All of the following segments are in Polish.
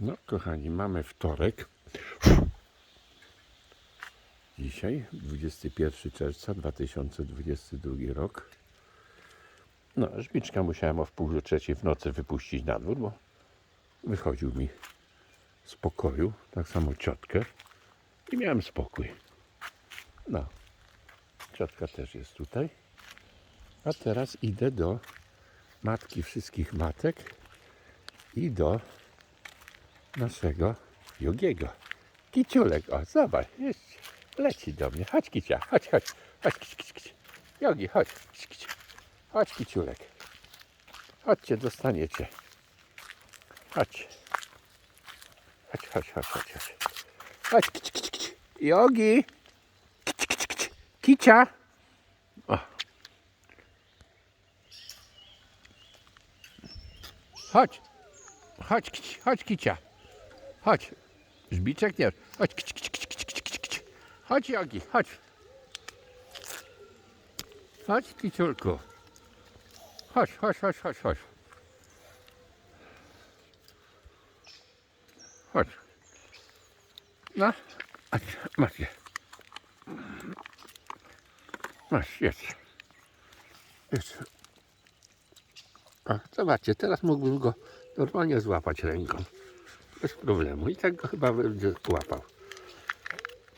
No, kochani, mamy wtorek. Dzisiaj, 21 czerwca 2022 rok. No, żbiczka musiałem o wpół do trzeciej w nocy wypuścić na dwór, bo wychodził mi z pokoju, tak samo ciotkę i miałem spokój. No, ciotka też jest tutaj. A teraz idę do matki wszystkich matek i do naszego Jogiego. Kiciulek, o zobacz, jest, leci do mnie. Chodź Kicia, chodź, chodź, chodź kici, kici, kici. Jogi, chodź, kici, kici. chodź Kiciulek. Chodźcie, dostaniecie. Chodź. Chodź, chodź, chodź, chodź, chodź. Chodź, kici, kici, kici. Jogi. Kici, kici, kici. Kicia. O. Chodź. Chodź, kici, chodź, kicia. Chodź. Żbiczek nie. Chodź, kici, kici, kici, kici, kici, kici. Chodź, Jogi, chodź. Chodź, kiciulku. Chodź, chodź, chodź, chodź, chodź. Chodź. No, a, masz je. Masz, jest. Jest. A, zobaczcie, teraz mógłbym go normalnie złapać ręką. Bez problemu. I tak go chyba będzie łapał.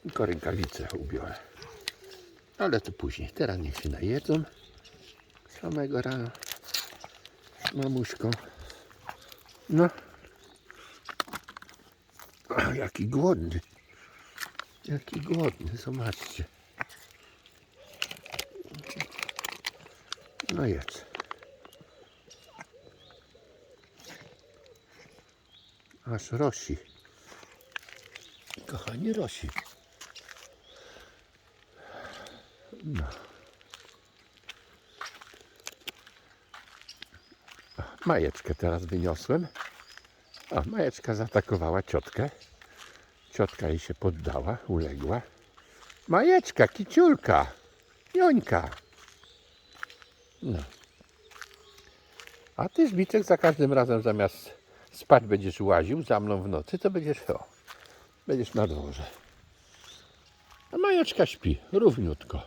Tylko rękawice ubiorę. Ale to później. Teraz niech się najedzą. Samego rana. Mamuśką. No. Jaki głodny. Jaki głodny. Zobaczcie. No jedz. Aż rosi. Kochani, rosi. No. Majeczkę teraz wyniosłem. O, Majeczka zaatakowała ciotkę. Ciotka jej się poddała, uległa. Majeczka, kiciulka, Jońka. No. A ty, Żbiczek, za każdym razem zamiast spać będziesz łaził za mną w nocy, to będziesz, o, będziesz na dworze. A Majeczka śpi, równiutko.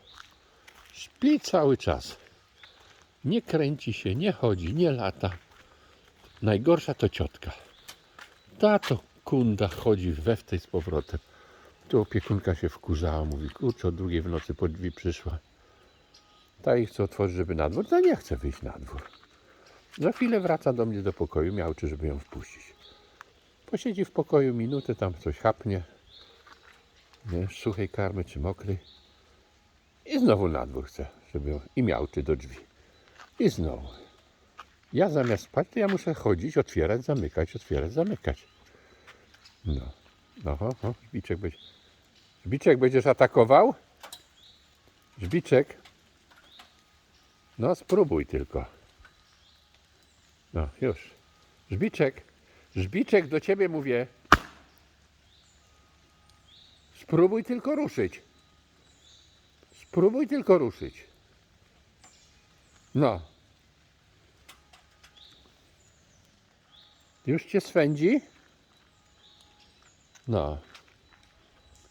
Śpi cały czas. Nie kręci się, nie chodzi, nie lata. Najgorsza to ciotka. Ta to kunda chodzi we w tej z powrotem. Tu opiekunka się wkurzała, mówi, kurczę, o drugiej w nocy po drzwi przyszła. Ta ich chce otworzyć, żeby na dwór, ta nie chce wyjść na dwór. Za chwilę wraca do mnie do pokoju, miałczy, żeby ją wpuścić. Posiedzi w pokoju minutę, tam coś chapnie, nie, suchej karmy czy mokrej. I znowu na dwór chce, żeby ją, i miałczy do drzwi. I znowu. Ja zamiast spać, to ja muszę chodzić, otwierać, zamykać, otwierać, zamykać. No. No, ho. Żbiczek, będzie... Żbiczek będziesz atakował? Żbiczek? No, spróbuj tylko. No, już. Żbiczek. Żbiczek, do ciebie mówię. Spróbuj tylko ruszyć. Spróbuj tylko ruszyć. No. Już cię swędzi? No.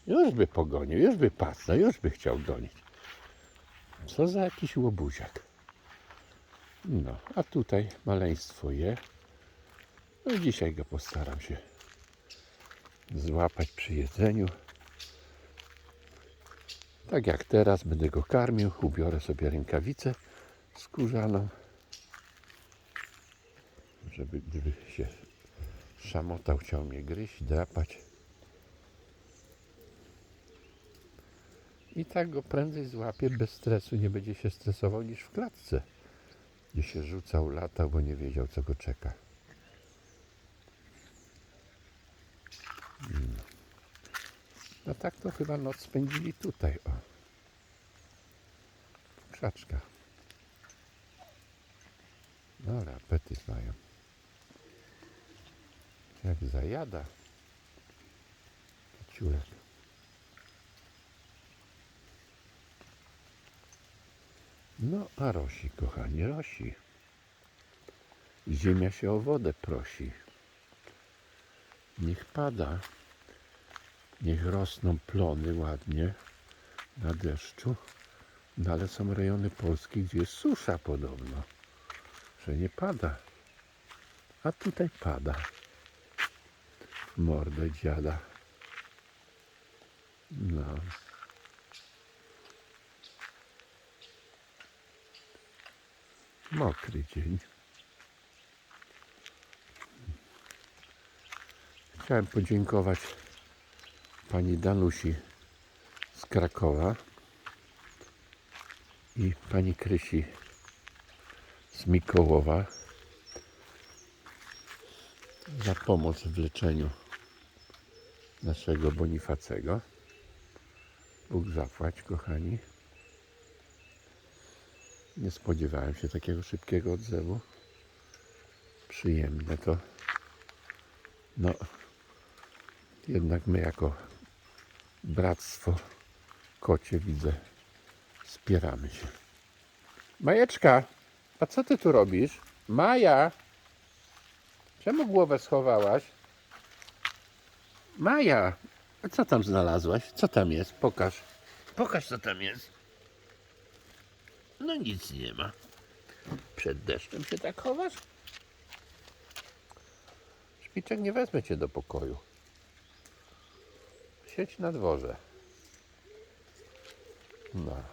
Już by pogonił, już by pasnął, już by chciał gonić. Co za jakiś łobuziak. No, a tutaj maleństwo je. No dzisiaj go postaram się złapać przy jedzeniu. Tak jak teraz będę go karmił, ubiorę sobie rękawicę skórzaną, żeby gdyby się szamotał, chciał mnie gryźć, drapać. I tak go prędzej złapię bez stresu, nie będzie się stresował niż w klatce, gdzie się rzucał, latał, bo nie wiedział co go czeka. No. No tak to chyba noc spędzili tutaj, o. W krzaczkach. No, ale apetyt mają. Jak zajada. Ciurek. No, a rosi, kochani, rosi. Ziemia się o wodę prosi. Niech pada. Niech rosną plony ładnie na deszczu. No ale są rejony Polski, gdzie jest susza podobno. Że nie pada. A tutaj pada. Mordę dziada. No. Mokry dzień. Chciałem podziękować pani Danusi z Krakowa i pani Krysi z Mikołowa za pomoc w leczeniu naszego Bonifacego. Bóg zapłać, kochani. Nie spodziewałem się takiego szybkiego odzewu. Przyjemne to. No, jednak my jako bractwo kocie widzę, wspieramy się. Majeczka, a co ty tu robisz? Maja! Czemu głowę schowałaś? Maja! A co tam znalazłaś? Co tam jest? Pokaż. Pokaż, co tam jest. No nic nie ma. Przed deszczem się tak chowasz? Szpiczek, nie wezmę cię do pokoju. Siedź na dworze. No.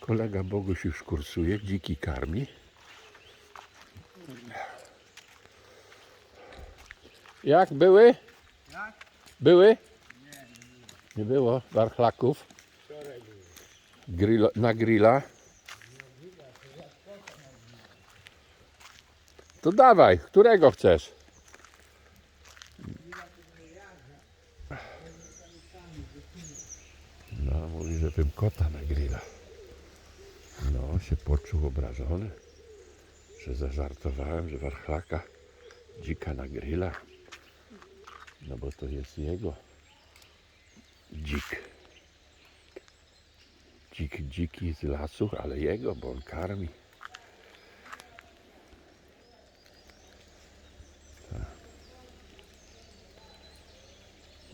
Kolega Boguś już kursuje, dziki karmi. Jak były? Były? Nie było warchlaków. Na grilla. To dawaj, którego chcesz? No, mówi, że bym kota na grilla. No, się poczuł obrażony, że zażartowałem, że warchlaka dzika na grilla. No bo to jest jego dzik. Dzik, dziki z lasu, ale jego, bo on karmi.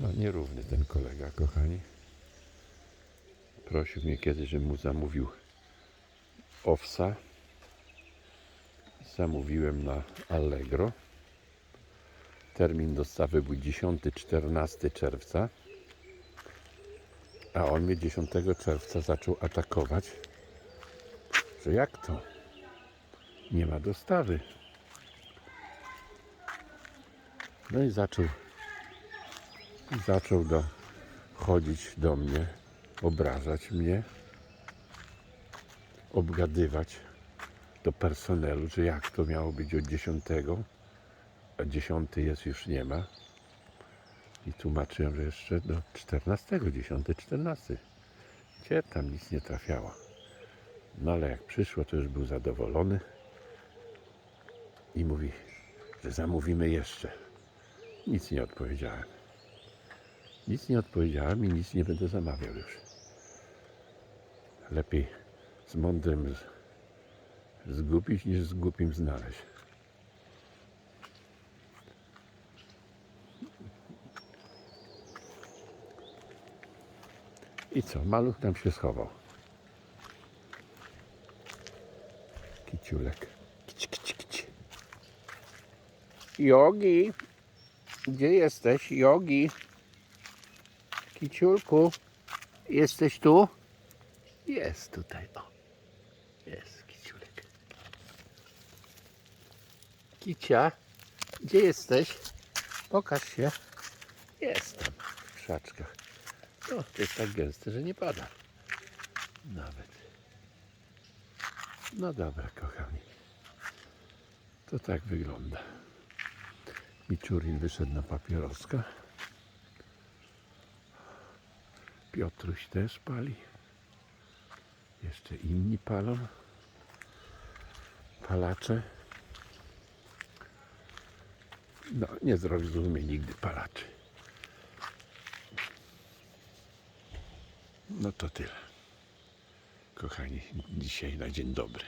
No nierówny ten kolega, kochani. Prosił mnie kiedyś, żebym mu zamówił owsa. Zamówiłem na Allegro. Termin dostawy był 10-14 czerwca. A on mnie 10 czerwca zaczął atakować, że jak to? Nie ma dostawy. No i zaczął zaczął do, chodzić do mnie, obrażać mnie, obgadywać do personelu, że jak to miało być od 10, a 10 jest już nie ma. I tłumaczyłem, że jeszcze do 14, 10, 14. Gdzie tam nic nie trafiało. No ale jak przyszło, to już był zadowolony i mówi, że zamówimy jeszcze. Nic nie odpowiedziałem. Nic nie odpowiedziałem i nic nie będę zamawiał już. Lepiej z mądrym zgubić niż z głupim znaleźć. I co? Maluch tam się schował. Kiciulek. Kici, kici, kici. Jogi, gdzie jesteś? Jogi. Kiciulku, jesteś tu? Jest tutaj, o. Jest kiciulek. Kicia, gdzie jesteś? Pokaż się. Jestem w krzaczkach. No, to jest tak gęste, że nie pada. Nawet. No dobra, kochani. To tak wygląda. Miczurin wyszedł na papieroska. Piotruś też pali. Jeszcze inni palą. Palacze. No, nie zrozumie nigdy palaczy. No to tyle. Kochani, dzisiaj na dzień dobry.